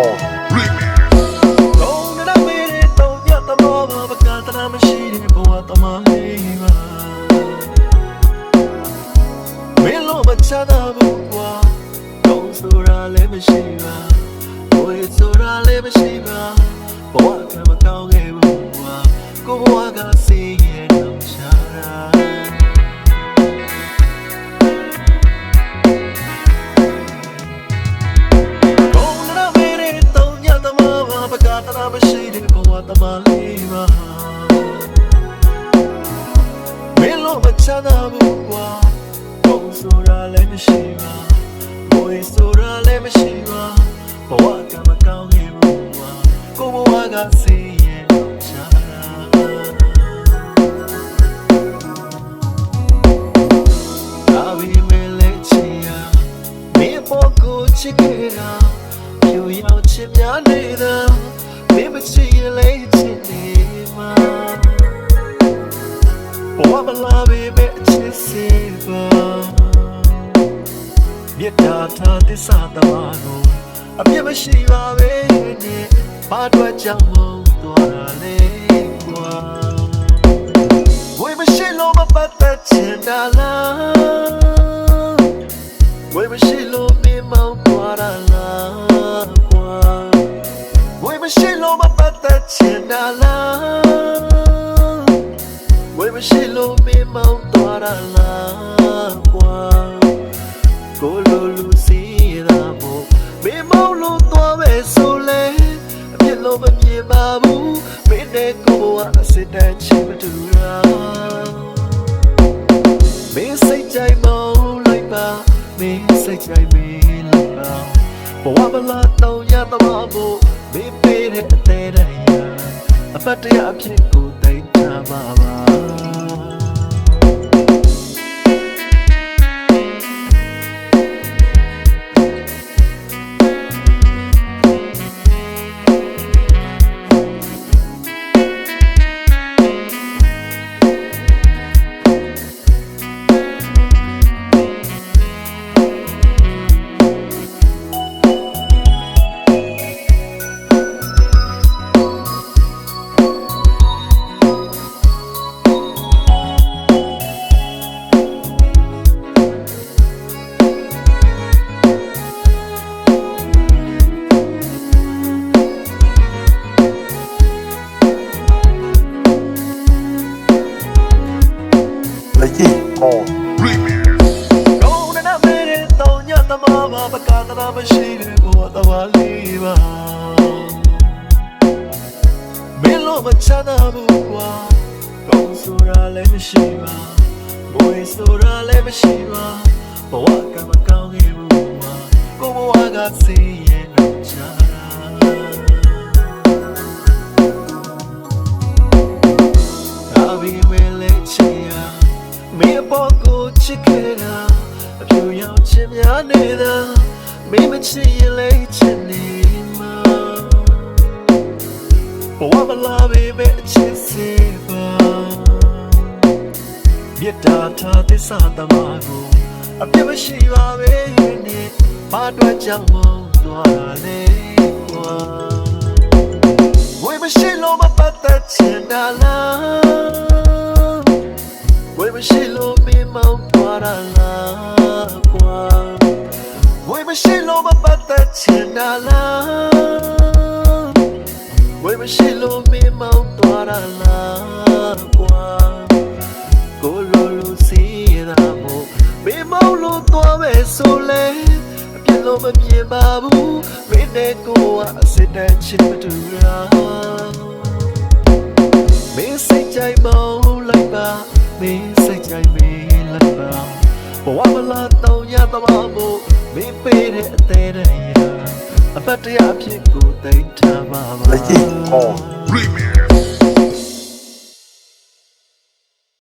on remix လုံးနဲ့မေးတဲ့တော့ရတမောဘာပကတနာမရှိတဲ့ဘဝတမလေးပါမင်းလုံးမချတာဘူးကွာတော့ဆိုတာလည်းမရှိပါ ဘဝသမားလေးပါမင်းလို့မချမ်းသာဘူးကွာကောင်းဆိုတာလည်းမရှိပါဘွေဆိုတာလည်းမရှိပါဘဝကမကောင်းခဲ့ဘူးကွာကိုဘဝကစီးရဲ့တော့ချာတာဒါပေမဲ့လည်းချင်ရမင်းပေါ်ကိုချစ်ခဲ့တာဖြူရောက်ချစ်များနေတာ စ်စေပါမြတ်တာထားသစ္စာသမားကိုအပြစ်မရှိပါပဲနဲ့ဘာအတွက်ကြောင့်မသွားတာလဲကွာဝေမရှိလို့မပတ်သက်ချင်တာလားဝေမရှိလို့မင်းမောင်းသွားတာလားကွာဝေမရှိလို့မပတ်သက်ချင်တာလားဝေမရှိလို့မင်း မောင်းသွားတာလားကွာကိုလိုလူစီရာမို့မင်းမောင်းလို့သွားပဲဆိုလေအပြစ်လို့မမြင်ပါဘူးမင်းနဲ့ကိုကအစစ်တမ်းချင်မတူတာမင်းစိတ်ကြိုက်မောင်းလိုက်ပါမင်းစိတ်ကြိုက်မေးလိုက်ပါဘဝမလာတော့ရတော့ဘူးမင်းပေးတဲ့အသေးတရားအပတ်တရအဖြစ်ကိုတိတ်ချပါပါ မားပါပကတနာမရှိတဲ့ဘဝသဘာလေးပါမင်းလို့မချမ်းသာဘူးကွာကောင်းဆိုတာလည်းမရှိပါဘွေဆိုတာလည်းမရှိပါဘဝကမကောင်းခဲ့ဘူးကွာကိုဘဝကစီးရဲ့လို့ချာတာဒါပေမဲ့လည်းချင်ရမင်းပေါ်ကိုချစ်ခဲ့တာ အပြူရောက်ချင်များနေတာမင်းမချစ်ရင်လည်းချင်နေမှာဘဝမလာပေမဲ့အချစ်စေပါမြတ်တာထားသစ္စာသမားကိုအပြစ်မရှိပါပဲနဲ့ဘာအတွက်ကြောင့်မသွားလဲကွာဝေမရှိလို့မပတ်သက်ချင်တာလားဝေမရှိလို့မင်းမောင်းသွားတာလားကွာဝေ မရှိလို့မပတ်သက်ချင်တာလားဝေမရှိလို့မင်းမောင်းသွားတာလားကွာကိုလိုလူစီရာမို့မင်းမောင်းလို့သွားပဲဆိုလေအပြစ်လို့မမြင်ပါဘူးမင်းနဲ့ကိုကအစစ်တမ်းချစ်မတူတာမင်းစိတ်ကြိုက်မောင်းလိုက်ပါမင်းစိတ်ကြိုက်မေးလိုက်ပါဘဝမလာတော့ရတော့မို့မ င်းပေးတဲ့အသေးတရားအပတ်တရားအဖြစ်ကိုသိမ်းထားပါပါလက်ရှိ on remix